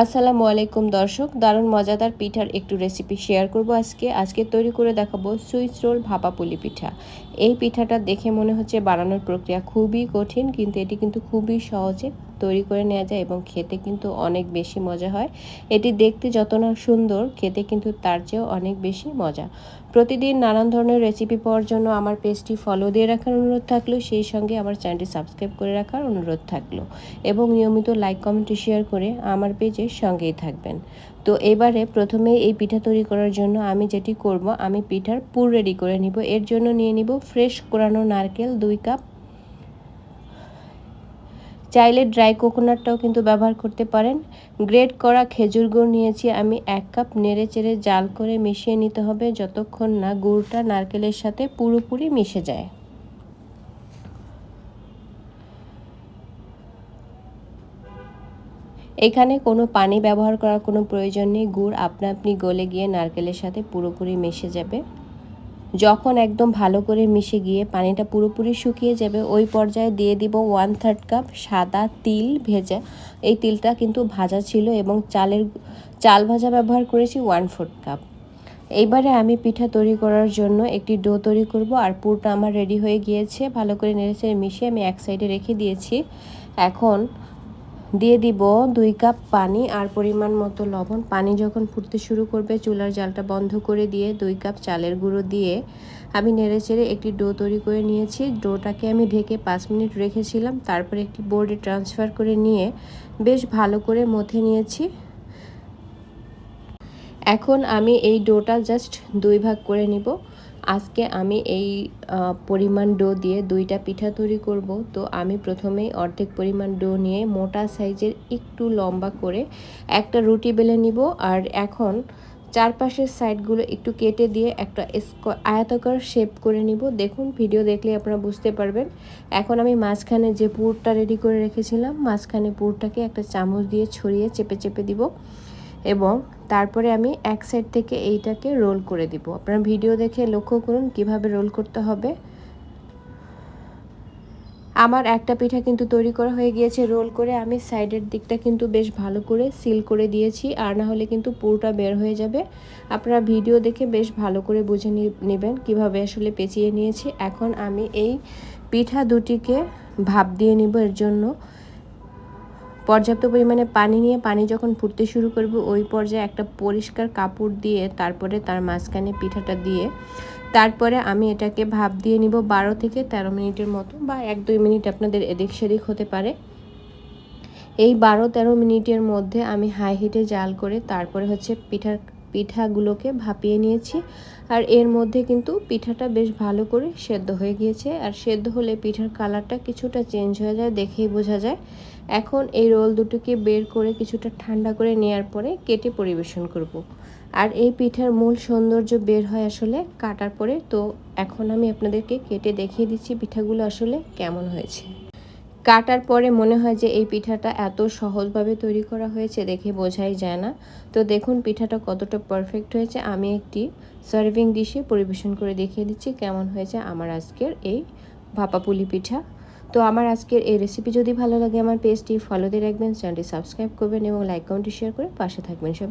আসসালামু আলাইকুম দর্শক, দারুণ মজাদার পিঠার একটু রেসিপি শেয়ার করব আজকে। আজকে তৈরি করে দেখাবো সুইস রোল ভাপা পুলি পিঠা। এই পিঠাটা দেখে মনে হচ্ছে বানানোর প্রক্রিয়া খুবই কঠিন, কিন্তু এটি কিন্তু খুবই সহজে তৈরি করে নেওয়া যায় এবং খেতে কিন্তু অনেক বেশি মজা হয়। এটি দেখতে যত না সুন্দর, খেতে কিন্তু তার চেয়েও অনেক বেশি মজা। প্রতিদিন নানান ধরনের রেসিপি পাওয়ার জন্য আমার পেজটি ফলো দিয়ে রাখার অনুরোধ থাকল, সেই সঙ্গে আমার চ্যানেলটি সাবস্ক্রাইব করে রাখার অনুরোধ থাকল এবং নিয়মিত লাইক কমেন্ট শেয়ার করে আমার পেজের সঙ্গেই থাকবেন। তো এবারে প্রথমে এই পিঠা তৈরি করার জন্য আমি যেটি করব, আমি পিঠার পুর রেডি করে নিব। এর জন্য নিয়ে নিব ফ্রেশ কোরানো নারকেল দুই কাপ চাইলে ড্রাই কোকোনাটটাও কিন্তু ব্যবহার করতে পারেন। গ্রেড করা খেজুর গুড় নিয়েছি আমি এক কাপ নেড়ে চেড়ে জাল করে মিশিয়ে নিতে হবে যতক্ষণ না গুড়টা নারকেলের সাথে পুরোপুরি মিশে যায়। এখানে কোনো পানি ব্যবহার করার কোনো প্রয়োজন নেই, গুড় আপনা আপনি গলে গিয়ে নারকেলের সাথে পুরোপুরি মিশে যাবে। যখন একদম ভালো করে মিশে গিয়ে পানিটা পুরোপুরি শুকিয়ে যাবে, ওই পর্যায়ে দিয়ে দিব ওয়ান থার্ড কাপ সাদা তিল ভেজা। এই তিলটা কিন্তু ভাজা ছিল এবং চালের চাল ভাজা ব্যবহার করেছি ওয়ান ফোর্থ কাপ এইবারে আমি পিঠা তৈরি করার জন্য একটি ডো তৈরি করব আর পুরটা আমার রেডি হয়ে গিয়েছে। ভালো করে নেড়েছে মিশিয়ে আমি এক সাইডে রেখে দিয়েছি। এখন দিয়ে দিব দুই কাপ পানি আর পরিমাণ মতো লবণ। পানি যখন ফুটতে শুরু করবে, চুলার জালটা বন্ধ করে দিয়ে দুই কাপ চালের গুঁড়ো দিয়ে আমি নেড়ে চেড়ে একটি ডো তৈরি করে নিয়েছি। ডোটাকে আমি ঢেকে পাঁচ মিনিট রেখেছিলাম, তারপর একটি বোর্ডে ট্রান্সফার করে নিয়ে বেশ ভালো করে মথে নিয়েছি। এখন আমি এই ডোটা জাস্ট দুই ভাগ করে নিব। আজকে আমি এই পরিমাণ ডো দিয়ে দুইটা পিঠা তৈরি করব। তো আমি প্রথমেই অর্ধেক পরিমাণ ডো নিয়ে মোটা সাইজের একটু লম্বা করে একটা রুটি বেলে নিব। আর এখন চারপাশের সাইডগুলো একটু কেটে দিয়ে একটা আয়তাকার শেপ করে নিব। দেখুন, ভিডিও দেখলে আপনারা বুঝতে পারবেন। এখন আমি মাঝখানে যে পুরটা রেডি করে রেখেছিলাম, মাঝখানে পুরটাকে একটা চামচ দিয়ে ছড়িয়ে চেপে চেপে দিব। এবং তারপরে আমি এক সাইড থেকে এইটাকে রোল করে দিব। আপনারা ভিডিও দেখে লক্ষ্য করুন কীভাবে রোল করতে হবে। আমার একটা পিঠা কিন্তু তৈরি করা হয়ে গিয়েছে রোল করে আমি সাইডের দিকটা কিন্তু বেশ ভালো করে সিল করে দিয়েছি, আর না হলে কিন্তু পুরোটা বের হয়ে যাবে। আপনারা ভিডিও দেখে বেশ ভালো করে বুঝে নেবেন কীভাবে আসলে পেঁচিয়ে নিয়েছি। এখন আমি এই পিঠা দুটিকে ভাপ দিয়ে নিব এর জন্য। পর্যাপ্ত পরিমাণে পানি নিয়ে পানি যখন ফুটতে শুরু করবে, ওই পর্যায়ে একটা পরিষ্কার কাপড় দিয়ে তারপরে তার মাঝখানে পিঠাটা দিয়ে তারপরে আমি এটাকে ভাপ দিয়ে নিব বারো থেকে ১৩ মিনিটের মতো বা এক দুই মিনিট আপনাদের এদিক সেদিক হতে পারে। এই বারো তেরো মিনিটের মধ্যে আমি হাই হিটে জাল করে তারপরে হচ্ছে পিঠার পিঠাগুলোকে ভাপিয়ে নিয়েছি। আর এর মধ্যে কিন্তু পিঠাটা বেশ ভালো করে সেদ্ধ হয়ে গিয়েছে। আর সেদ্ধ হলে পিঠার কালারটা কিছুটা চেঞ্জ হয়ে যায়, দেখেই বোঝা যায়। এখন এই রোল দুটোকে বের করে কিছুটা ঠান্ডা করে নেওয়ার পরে কেটে পরিবেশন করব। আর এই পিঠার মূল সৌন্দর্য বের হয় আসলে কাটার পরে। তো এখন আমি আপনাদেরকে কেটে দেখিয়ে দিচ্ছি পিঠাগুলো আসলে কেমন হয়েছে। কাটার পরে মনে হয় যে এই পিঠাটা এত সহজভাবে তৈরি করা হয়েছে দেখে বোঝাই যায় না। তো দেখুন পিঠাটা কতটা পারফেক্ট হয়েছে। আমি একটি সার্ভিং ডিশে পরিবেশন করে দেখিয়ে দিচ্ছি কেমন হয়েছে আমার আজকের এই ভাপাপুলি পিঠা। তো আমার আজকের এই রেসিপি যদি ভালো লাগে আমার পেজটি ফলো দিয়ে রাখবেন চ্যানেলটি সাবস্ক্রাইব করবেন এবং লাইক কমেন্ট শেয়ার করে পাশে থাকবেন সব